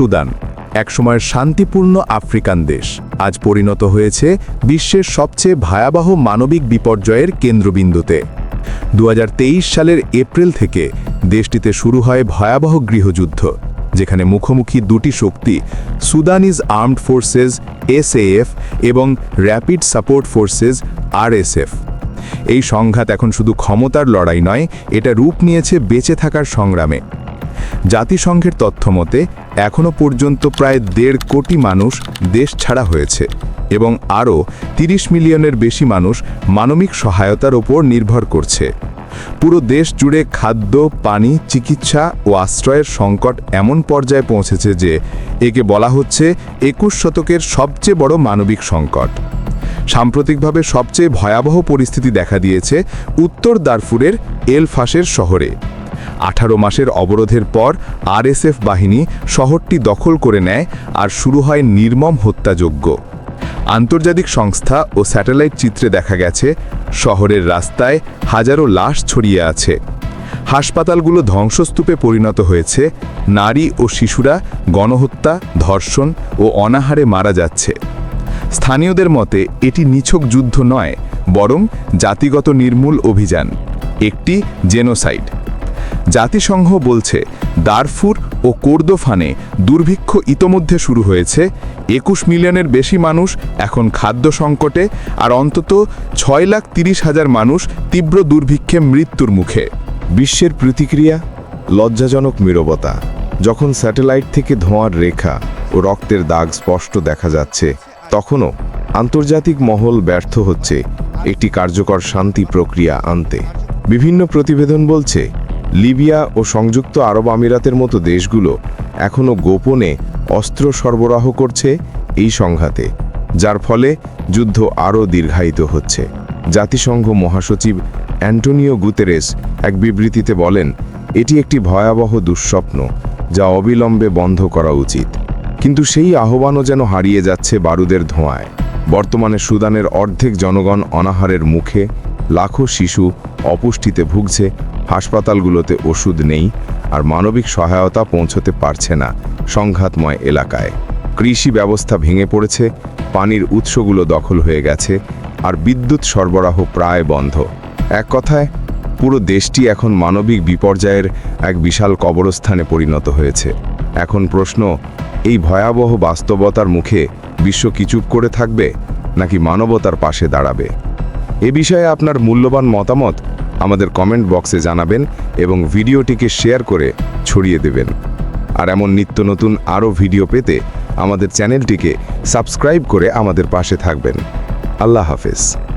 Sudan, একসময়ের শান্তিপূর্ণ African দেশ। আজ পরিণত হয়েছে বিশ্বের সবচেয়ে ভয়াবহ মানবিক বিপর্যয়ের কেন্দ্রবিন্দুতে। দু হাজার তেইশ সালের এপ্রিল থেকে দেশটিতে শুরু হয় ভয়াবহ গৃহযুদ্ধ, যেখানে মুখোমুখি দুটি শক্তি, সুদানিজ আর্মড ফোর্সেস এসএএফ এবং র্যাপিড সাপোর্ট ফোর্সেস আরএসএফ। এই সংঘাত এখন শুধু ক্ষমতার লড়াই নয়, এটা রূপ নিয়েছে বেঁচে থাকার সংগ্রামে। জাতিসংঘের তথ্যমতে এখনও পর্যন্ত প্রায় দেড় কোটি মানুষ দেশ ছাড়া হয়েছে এবং আরও ৩০ মিলিয়নের বেশি মানুষ মানবিক সহায়তার ওপর নির্ভর করছে। পুরো দেশ জুড়ে খাদ্য, পানি, চিকিৎসা ও আশ্রয়ের সংকট এমন পর্যায়ে পৌঁছেছে যে একে বলা হচ্ছে একুশ শতকের সবচেয়ে বড় মানবিক সংকট। সাম্প্রতিকভাবে সবচেয়ে ভয়াবহ পরিস্থিতি দেখা দিয়েছে উত্তর দারফুরের এলফাসের শহরে। আঠারো মাসের অবরোধের পর আরএসএফ বাহিনী শহরটি দখল করে নেয় আর শুরু হয় নির্মম হত্যাযজ্ঞ। আন্তর্জাতিক সংস্থা ও স্যাটেলাইট চিত্রে দেখা গেছে, শহরের রাস্তায় হাজারো লাশ ছড়িয়ে আছে। হাসপাতালগুলো ধ্বংসস্তূপে পরিণত হয়েছে, নারী ও শিশুরা গণহত্যা, ধর্ষণ ও অনাহারে মারা যাচ্ছে। স্থানীয়দের মতে, এটি নিছক যুদ্ধ নয়, বরং জাতিগত নির্মূল অভিযান, একটি জেনোসাইড। জাতিসংঘ বলছে, দারফুর ও কোর্দোফানে দুর্ভিক্ষ ইতোমধ্যে শুরু হয়েছে। একুশ মিলিয়নের বেশি মানুষ এখন খাদ্য সংকটে আর অন্তত ছয় লাখ তিরিশ হাজার মানুষ তীব্র দুর্ভিক্ষে মৃত্যুর মুখে। বিশ্বের প্রতিক্রিয়া? লজ্জাজনক নীরবতা। যখন স্যাটেলাইট থেকে ধোঁয়ার রেখা ও রক্তের দাগ স্পষ্ট দেখা যাচ্ছে, তখনও আন্তর্জাতিক মহল ব্যর্থ হচ্ছে। একটি কার্যকর শান্তি প্রক্রিয়া আনতে। বিভিন্ন প্রতিবেদন বলছে লিবিয়া ও সংযুক্ত আরব আমিরাতের মতো দেশগুলো এখনও গোপনে অস্ত্র সরবরাহ করছে এই সংঘাতে, যার ফলে যুদ্ধ আরও দীর্ঘায়িত হচ্ছে। জাতিসংঘ মহাসচিব অ্যান্টোনিও গুতেরেস এক বিবৃতিতে বলেন, এটি একটি ভয়াবহ দুঃস্বপ্ন যা অবিলম্বে বন্ধ করা উচিত। কিন্তু সেই আহ্বানও যেন হারিয়ে যাচ্ছে বারুদের ধোঁয়ায়। বর্তমানে সুদানের অর্ধেক জনগণ অনাহারের মুখে লাখো শিশু অপুষ্টিতে ভুগছে, হাসপাতালগুলোতে ওষুধ নেই আর মানবিক সহায়তা পৌঁছতে পারছে না সংঘাতময় এলাকায়। কৃষি ব্যবস্থা ভেঙে পড়েছে, পানির উৎসগুলো দখল হয়ে গেছে আর বিদ্যুৎ সরবরাহ প্রায় বন্ধ। এক কথায়, পুরো দেশটি এখন মানবিক বিপর্যয়ের এক বিশাল কবরস্থানে পরিণত হয়েছে। এখন প্রশ্ন, এই ভয়াবহ বাস্তবতার মুখে বিশ্ব কি চুপ করে থাকবে নাকি মানবতার পাশে দাঁড়াবে? এ বিষয়ে আপনার মূল্যবান মতামত আমাদের কমেন্ট বক্সে জানাবেন এবং ভিডিওটিকে শেয়ার করে ছড়িয়ে দেবেন। আর এমন নিত্য নতুন আরও ভিডিও পেতে আমাদের চ্যানেলটিকে সাবস্ক্রাইব করে আমাদের পাশে থাকবেন। আল্লাহ হাফেজ।